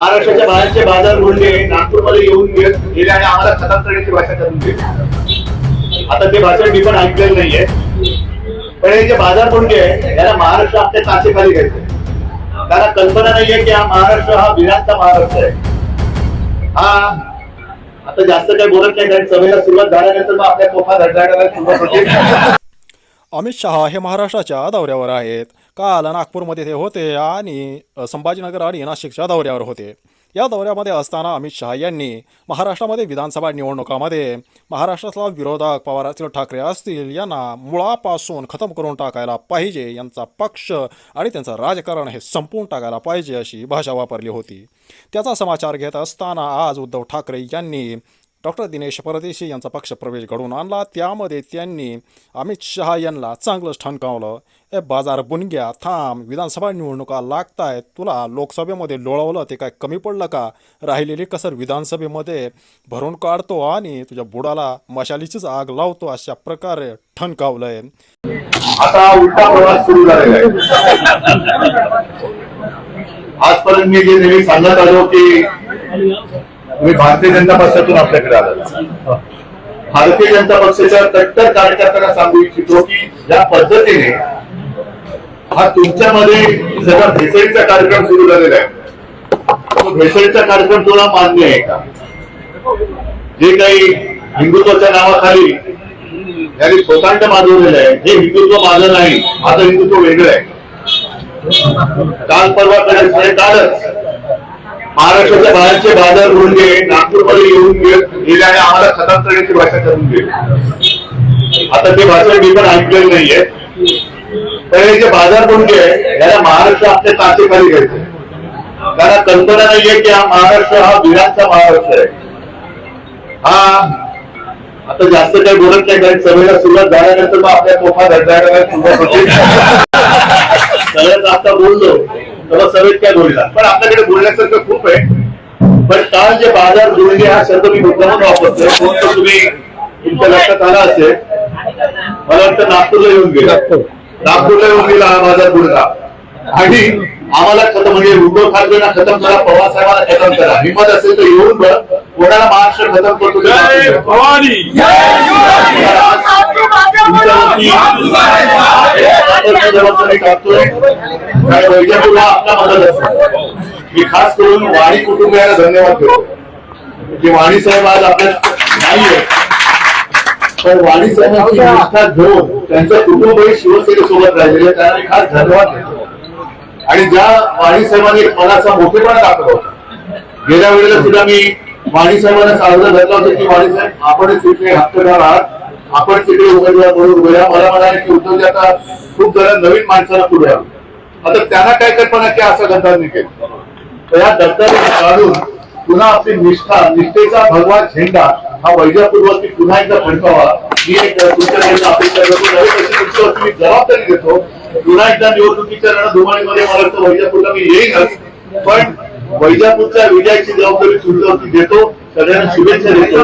महाराष्ट्राच्या बाहेरचे बाजार बोलले नागपूरमध्ये येऊन गेले आणि आम्हाला खतम करण्याची भाषा करून दिली. आता ते भाषण मी पण ऐकलेलं नाहीये. पण हे जे बाजार बोलले याला महाराष्ट्र आपल्या काचेखाली घ्यायचे त्याला कल्पना नाहीये की हा महाराष्ट्र हा विराटचा महाराष्ट्र आहे. हा आता जास्त काही बोलत नाही कारण सभेला सुरुवात झाल्यानंतर मग आपल्या कोफा धडधाडायला सुरुवात होते अमित शहा हे महाराष्ट्राच्या दौऱ्यावर आहेत. काल नागपूरमध्ये ते होते आणि संभाजीनगर आणि नाशिकच्या दौऱ्यावर होते. या दौऱ्यामध्ये असताना अमित शहा यांनी महाराष्ट्रामध्ये विधानसभा निवडणुकामध्ये महाराष्ट्रातला विरोधक पवार ठाकरे असतील यांना मुळापासून खतम करून टाकायला पाहिजे यांचा पक्ष आणि त्यांचं राजकारण हे संपवून टाकायला पाहिजे अशी भाषा वापरली होती. त्याचा समाचार घेत असताना आज उद्धव ठाकरे यांनी डॉक्टर दिनेश परदेशी यांचा पक्षप्रवेश घडवून आणला. त्यामध्ये त्यांनी अमित शहा यांना चांगलंच ठणकावलं. ए बाजार बुनग्या थांब. विधानसभा निवडणुका लागताय तुला लोकसभेमध्ये लोळवलं ते काय कमी पडलं का? राहिलेली कसर विधानसभेमध्ये भरून काढतो आणि तुझ्या बुडाला मशालीचीच आग लावतो अशा प्रकारे ठणकावलंय. आता उलटा प्रवास सुरू झालेला आहे. आजपर्यंत मी जे नेहमी सांगत आलो की तुम्ही भारतीय जनता पक्षातून आपल्याकडे आला भारतीय जनता पक्षाच्या कट्टर कार्यकर्त्यांना सांगू इच्छितो की ज्या पद्धतीने हा तुमच्यामध्ये सगळा भेसळीचा कार्यक्रम सुरू झालेला आहे. तो भेसळीचा कार्यक्रम तुला मान्य आहे का? जे काही हिंदुत्वाच्या नावाखाली त्यांनी स्वतंत्र माजवलेलं आहे हे हिंदुत्व माझं नाही माझं हिंदुत्व वेगळं आहे. काल परवा कडे कालच महाराष्ट्राच्या बाहेरचे बाजार बोलले नागपूरमध्ये येऊन गेले आणि आम्हाला खतम करण्याची भाषा करून गेले आता ते भाषण मी पण ऐकलेलं नाहीये. पण हे जे बाजार बोलले याला महाराष्ट्र आपल्या काचेखाली घ्यायचे त्याला कल्पना नाहीये की हा महाराष्ट्र हा विराटचा महाराष्ट्र आहे. हा आता जास्त काही बोलत नाही कारण सभेला सुरुवात झाल्यानंतर मग आपल्या कोफा धडधाडायला सुरुवात होते. सगळ्यात आता बोललो. तेव्हा सभेत काय बोलला पण आपल्याकडे बोलण्यासारखं खूप आहे. पण काल जे बाजार जुळले हा शब्द मी मुद्दामून वापरतोय. कोण तर तुम्ही तुमच्या लक्षात आला असेल. मला वाटतं नागपूरला येऊन गेला. नागपूरला येऊन गेला हा बाजार बुडला आणि आम्हाला खतम म्हणजे उद्धव ठाकरेंना खतम करा पवार साहेबांना खतम करा. हिंमत असेल तर येऊन बघ कोणाला महाराष्ट्र खतम करतो द्या. जबाबदारी टाकतोय कारण वैजापूरला आपला मदत असतो मी खास करून वाणी कुटुंबियांना धन्यवाद देतो की वाणी साहेब आज आपल्यात नाहीये पण वाणी साहेबांची निष्ठा घेऊन त्यांचं कुटुंबही शिवसेनेसोबत राहिलेले. त्यांना मी खास धन्यवाद देतो आणि ज्या वाणी साहेबांनी एक मनाचा मोठेपणा दाखवला होता गेल्या वेळेला सुद्धा मी वाणी साहेबांना सांगलं धरलं होतं की वाणी साहेब आपणच तिथे हक्कदार आहात आपण तिथे उमेदवार म्हणून उभे राहा. मला म्हणाले की उद्धवजी आता खूप जरा नवीन माणसाला पुढे आलो. आता त्यांना काय कल्पना की असं गद्दार केलं तर या गद्दारी काढून पुन्हा आपली निष्ठा निष्ठेचा भगवा झेंडा हा वैजापूरवरती पुन्हा एकदा फडकावा. ही एक तुमच्याकडनं अपेक्षा करतो तुमच्यावरती मी जबाबदारी देतो. पुन्हा एकदा निवडणुकीच्या रणधुमाळीमध्ये मला वाटतं वैजापूरला मी येईनच. पण वैजापूरच्या विजयाची जबाबदारी तुमच्यावरती देतो. सगळ्यांना शुभेच्छा देतो.